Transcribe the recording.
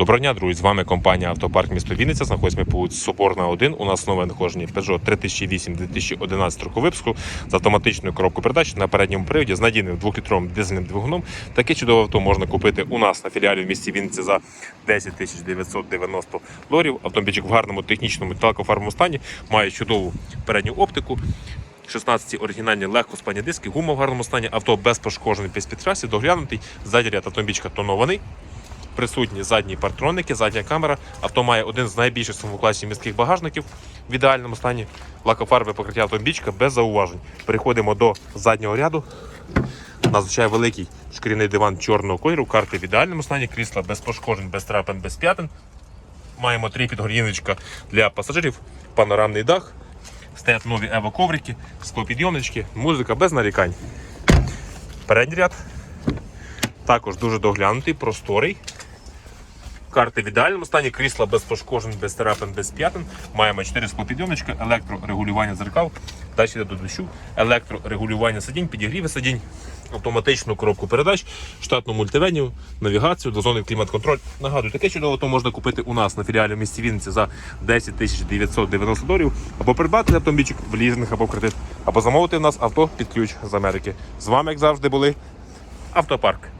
Доброго дня, друзі! З вами компанія Автопарк місто Вінниця. Знаходимося ми по вулиці Соборна 1. У нас нове нахожені Peugeot 3008-2011 року випуску з автоматичною коробкою передач на передньому приводі з надійним 2-літровим дизельним двигуном. Таке чудове авто можна купити у нас на філіалі в місті Вінниця за 10 990 доларів. Автомобільчик в гарному технічному талкофарбовому стані має чудову передню оптику. 16 оригінальні легко спані диски, гума в гарному стані, авто без пошкоджений без підкрасів, доглянутий, ззаді ряд автомобільчика тонований присутні задні партроники, задня камера. Авто має один з найбільших в класі міських багажників в ідеальному стані. Лакофарбове покриття автомобільчика без зауважень. Переходимо до заднього ряду. Надзвичайно великий шкіряний диван чорного кольору, карти в ідеальному стані, крісла без пошкоджень, без трапин, без п'ятин. Маємо три підгоріночка для пасажирів, панорамний дах, стоять нові ево-коврики, склопідйомнички, музика без нарікань. Передній ряд також дуже доглянутий, просторий. Карти в ідеальному стані, крісла без пошкоджень, без терапин, без п'ятин. Маємо 4 склопідйомничка, електрорегулювання зеркал, далі до дощу, електрорегулювання сидінь, підігріви сидінь, автоматичну коробку передач, штатну мультивенію, навігацію, дозонний клімат-контроль. Нагадую, таке чудово авто можна купити у нас на філіалі в місті Вінниці за 10 990 доларів, або придбати автомобільчик в лізинг або в кредит, або замовити в нас авто під ключ з Америки. З вами, як завжди, були Автопарк.